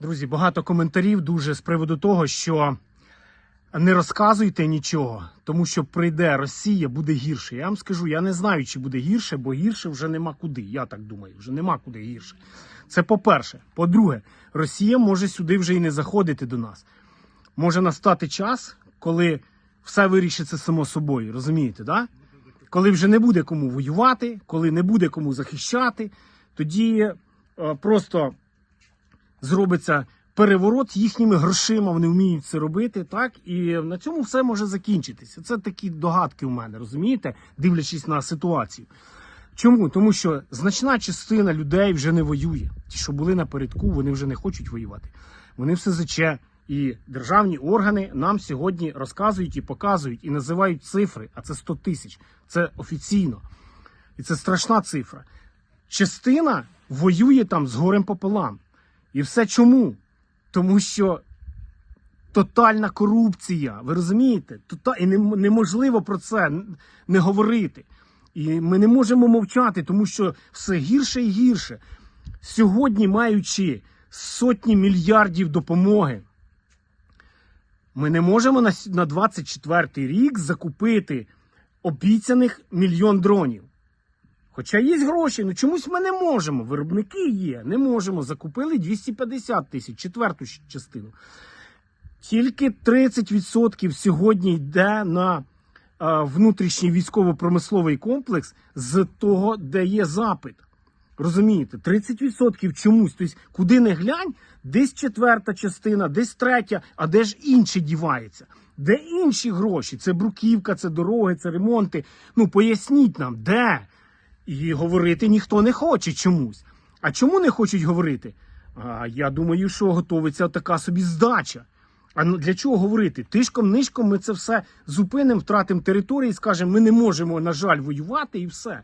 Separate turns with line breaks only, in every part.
Друзі, багато коментарів дуже з приводу того, що не розказуйте нічого, тому що прийде Росія, буде гірше. Я вам скажу, я не знаю, чи буде гірше, бо гірше вже нема куди. Я так думаю, вже нема куди гірше. Це по-перше. По-друге, Росія може сюди вже і не заходити до нас. Може настати час, коли все вирішиться само собою, розумієте, да? Коли вже не буде кому воювати, коли не буде кому захищати, тоді е, просто зробиться переворот їхніми грошима. Вони вміють це робити, так і на цьому все може закінчитися. Це такі догадки у мене, розумієте, дивлячись на ситуацію. Чому? Тому що значна частина людей вже не воює. Ті, що були напередку, вони вже не хочуть воювати. Вони все заче. І державні органи нам сьогодні розказують і показують, і називають цифри, а це 100 тисяч. Це офіційно. І це страшна цифра. Частина воює там з горем пополам. І все чому? Тому що тотальна корупція. Ви розумієте? І неможливо про це не говорити. І ми не можемо мовчати, тому що все гірше і гірше. Сьогодні, маючи сотні мільярдів допомоги, ми не можемо на, с- на 24 рік закупити обіцяних мільйон дронів. Хоча є гроші, ну чомусь ми не можемо. Виробники є, не можемо. Закупили 250 тисяч, четверту частину. Тільки 30% сьогодні йде на а, внутрішній військово-промисловий комплекс з того, де є запит. Розумієте, 30% чомусь. Тобто, куди не глянь, десь четверта частина, десь третя, а де ж інші діваються? Де інші гроші? Це бруківка, це дороги, це ремонти. Ну поясніть нам, де? І говорити ніхто не хоче чомусь. А чому не хочуть говорити? А, я думаю, що готовиться така собі здача. А ну, для чого говорити? Тишком, нишком ми це все зупинимо, втратимо території, скажемо, ми не можемо, на жаль, воювати і все.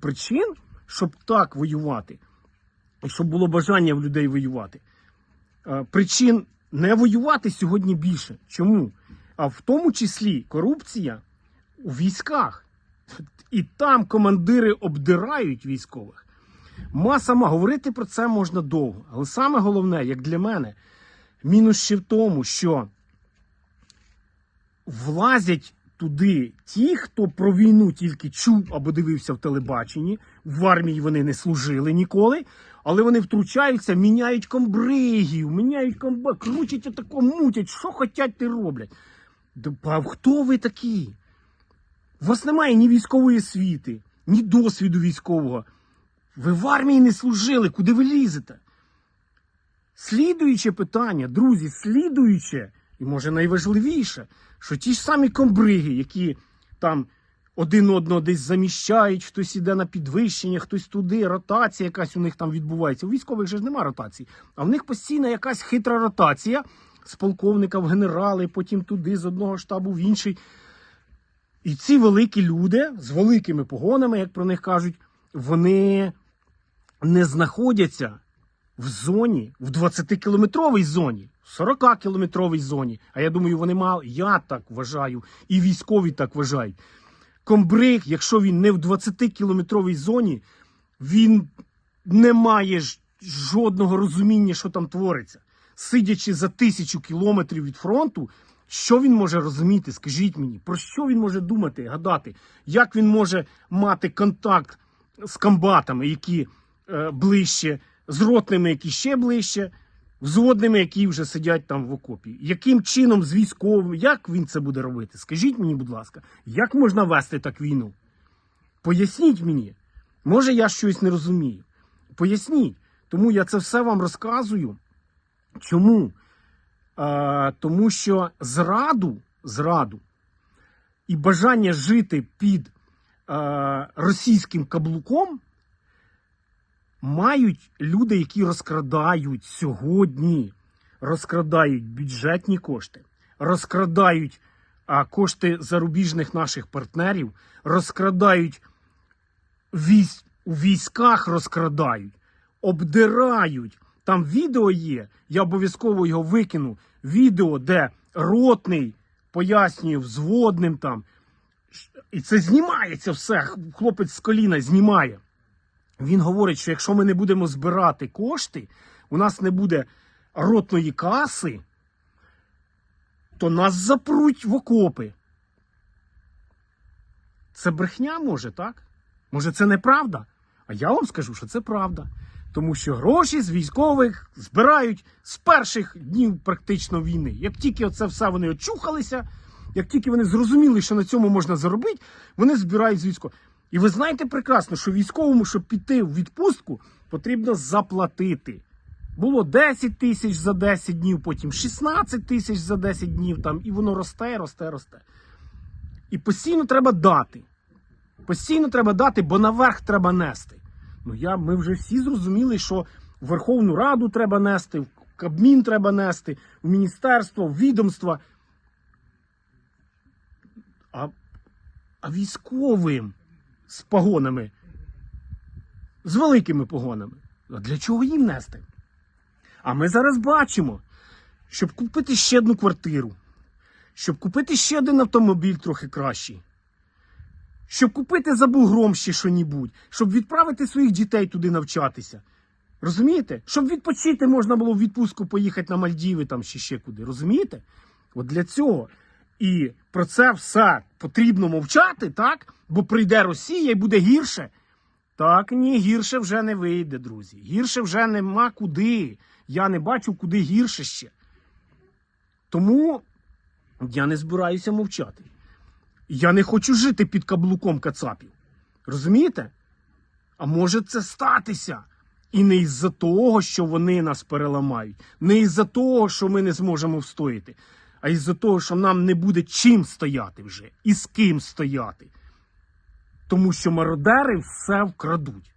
Причин, щоб так воювати, щоб було бажання в людей воювати. Причин не воювати сьогодні більше. Чому? А в тому числі корупція у військах. І там командири обдирають військових. Маса ма- говорити про це можна довго. Але саме головне, як для мене, мінус ще в тому, що влазять туди ті, хто про війну тільки чув або дивився в телебаченні. В армії вони не служили ніколи, але вони втручаються, міняють комбригів, міняють комба, крутять отако, мутять, що хотять, ти роблять. А хто ви такі? У вас немає ні військової освіти, ні досвіду військового. Ви в армії не служили, куди ви лізете? Слідуюче питання, друзі, слідуюче, і може найважливіше, що ті ж самі комбриги, які там один одного десь заміщають, хтось іде на підвищення, хтось туди, ротація якась у них там відбувається. У військових же ж нема ротації, а в них постійна якась хитра ротація з полковника в генерали, потім туди, з одного штабу в інший. І ці великі люди з великими погонами, як про них кажуть, вони не знаходяться в зоні, в 20-кілометровій зоні, в 40-кілометровій зоні. А я думаю, вони мали, я так вважаю, і військові так вважають. Комбриг, якщо він не в 20-кілометровій зоні, він не має жодного розуміння, що там твориться. Сидячи за тисячу кілометрів від фронту, що він може розуміти? Скажіть мені, про що він може думати, гадати? Як він може мати контакт з комбатами, які е, ближче, з ротними, які ще ближче, взводними, які вже сидять там в окопі? Яким чином з військовим, як він це буде робити? Скажіть мені, будь ласка, як можна вести так війну? Поясніть мені. Може, я щось не розумію. Поясніть. Тому я це все вам розказую. Чому? Тому що зраду, зраду і бажання жити під російським каблуком мають люди, які розкрадають сьогодні, розкрадають бюджетні кошти, розкрадають кошти зарубіжних наших партнерів, розкрадають військ, у військах розкрадають, обдирають. Там відео є, я обов'язково його викину. Відео, де ротний пояснює взводним там. І це знімається все. Хлопець з коліна знімає. Він говорить, що якщо ми не будемо збирати кошти, у нас не буде ротної каси, то нас запруть в окопи. Це брехня може, так? Може, це неправда? А я вам скажу, що це правда. Тому що гроші з військових збирають з перших днів практично війни. Як тільки оце все вони очухалися, як тільки вони зрозуміли, що на цьому можна заробити, вони збирають з військових. І ви знаєте прекрасно, що військовому, щоб піти в відпустку, потрібно заплатити. Було 10 тисяч за 10 днів, потім 16 тисяч за 10 днів, там, і воно росте, росте, росте. І постійно треба дати. Постійно треба дати, бо наверх треба нести. Ну я, ми вже всі зрозуміли, що Верховну Раду треба нести, в Кабмін треба нести, в міністерство, в відомства. А, а військовим з погонами, з великими погонами. А для чого їм нести? А ми зараз бачимо, щоб купити ще одну квартиру, щоб купити ще один автомобіль трохи кращий, щоб купити за бугром ще що-нібудь, щоб відправити своїх дітей туди навчатися. Розумієте? Щоб відпочити можна було в відпустку поїхати на Мальдіви там чи ще куди. Розумієте? От для цього. І про це все потрібно мовчати, так? Бо прийде Росія і буде гірше. Так, ні, гірше вже не вийде, друзі. Гірше вже нема куди. Я не бачу, куди гірше ще. Тому я не збираюся мовчати. Я не хочу жити під каблуком кацапів. Розумієте? А може це статися. І не із-за того, що вони нас переламають, не із-за того, що ми не зможемо встояти, а із-за того, що нам не буде чим стояти вже і з ким стояти. Тому що мародери все вкрадуть.